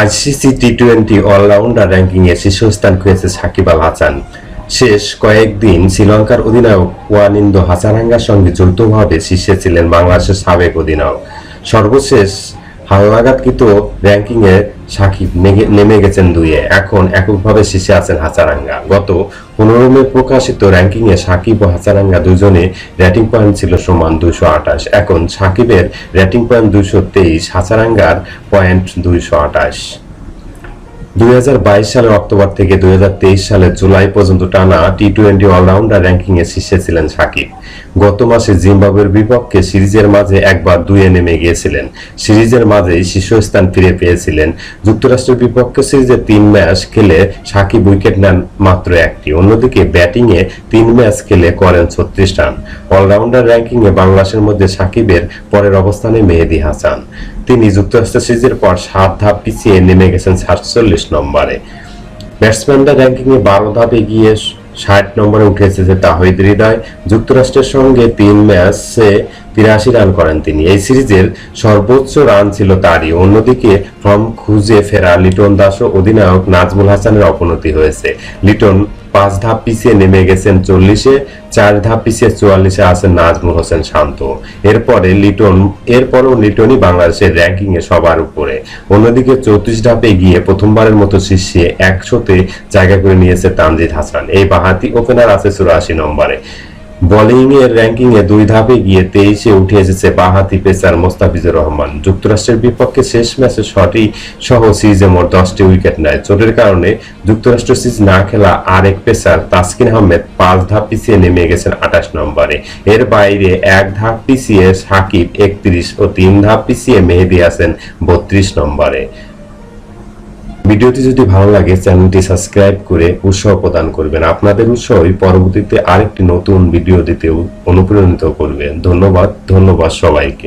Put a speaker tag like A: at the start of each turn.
A: ICC T twenty allrounder র্যাঙ্কিংয়ে শীর্ষস্থান খুঁজেছে সাকিব আল হাসান। শেষ কয়েকদিন শ্রীলঙ্কার অধিনায়ক ওয়ানিন্দ হাসারাঙ্গার সঙ্গে যৌথভাবে শীর্ষে ছিলেন বাংলাদেশের সাবেক অধিনায়ক। সর্বশেষ হালনাগাদকৃত র্যাঙ্কিংয়ে সাকিব নেমে গেছেন দুইয়ে। এখন এককভাবে শীর্ষে আছেন হাসারাঙ্গা। গত পনেরো মে প্রকাশিত র্যাঙ্কিংয়ে সাকিব ও হাসারাঙ্গা দুজনে রেটিং পয়েন্ট ছিল সমান দুশো আঠাশ। এখন সাকিবের রেটিং পয়েন্ট দুশো তেইশ, হাসারাঙ্গার পয়েন্ট দুইশো আঠাশ। দুই সালের অক্টোবর থেকে দুই সালের জুলাই পর্যন্ত টানা টি টোয়েন্টি অলরাউন্ডার র্যাঙ্কিং এ শীর্ষে ছিলেন সাকিব। গত মাসে জিম্বাবুয়ের বিপক্ষে সিরিজের মাঝে একবার দুয়ে নেমে গিয়েছিলেন। সিরিজের মাঝেই শীর্ষস্থান ফিরে পেয়েছিলেন। যুক্তরাষ্ট্রের বিপক্ষে সিরিজে তিন ম্যাচ খেলে সাকিব উইকেট নেন মাত্র একটি। অন্যদিকে ব্যাটিংয়ে তিন ম্যাচ খেলে করেন ছত্রিশ রান। অলরাউন্ডার র্যাঙ্কিংয়ে বাংলাদেশের মধ্যে সাকিবের পরের অবস্থানে মেহেদি হাসান। তিনি যুক্তরাষ্ট্র সিরিজের পর সাত ধাপ পিছিয়ে নেমে গেছেন সাতচল্লিশ নম্বরে। ব্যাটসম্যানদের র্যাঙ্কিংয়ে বারো ধাপ এগিয়ে ষাট নম্বরে উঠে এসেছে তাহিদ হৃদয়। যুক্তরাষ্ট্রের সঙ্গে তিন ম্যাচে তিরাশি রান করেন তিনি। এই সিরিজের সর্বোচ্চ রান ছিল তারই। অন্যদিকে ফর্ম খুঁজে ফেরা লিটন দাস ও অধিনায়ক নাজমুল হাসানের অবনতি হয়েছে। লিটন পাঁচ ধাপ পিছিয়ে নেমে গেছেন চল্লিশে, চার ধাপ পিছিয়ে চুয়াল্লিশে আছেন নাজমুল হোসেন শান্ত। এরপরে লিটন, এরপরও লিটনই বাংলাদেশের র্যাঙ্কিং এ সবার উপরে। অন্যদিকে চৌত্রিশ ধাপে গিয়ে প্রথমবারের মতো শীর্ষে একশোতে জায়গা করে নিয়েছে তানজিদ হাসান। এই বাহাতি ওপেনার আছে চুরাশি নম্বরে। বোলিং এর র্যাঙ্কিং এ দুই ধাপে গিয়ে তেইশে উঠে এসেছে বাহাতি পেসার মোস্তাফিজুর রহমান। যুক্তরাষ্ট্রের বিপক্ষে শেষ ম্যাচে শটি সহ সিরিজে মোট দশটি উইকেট নেয়। চোটের কারণে যুক্তরাষ্ট্র সিরিজ না খেলা আরেক পেসার তাসকিন আহমেদ পাঁচ ধাপ পিছিয়ে নেমে গেছেন আঠাশ নম্বরে। এর বাইরে এক ধাপ পিছিয়ে সাকিব একত্রিশ ও তিন ধাপ পিছিয়ে মেহেদি আছেন বত্রিশ নম্বরে। ভিডিওটি যদি ভালো লাগে, চ্যানেলটি সাবস্ক্রাইব করে উৎসাহ প্রদান করবেন। আপনাদের উৎসাহই পরবর্তীতে আরেকটি নতুন ভিডিও দিতে অনুপ্রাণিত করবে। ধন্যবাদ ধন্যবাদ সবাইকে।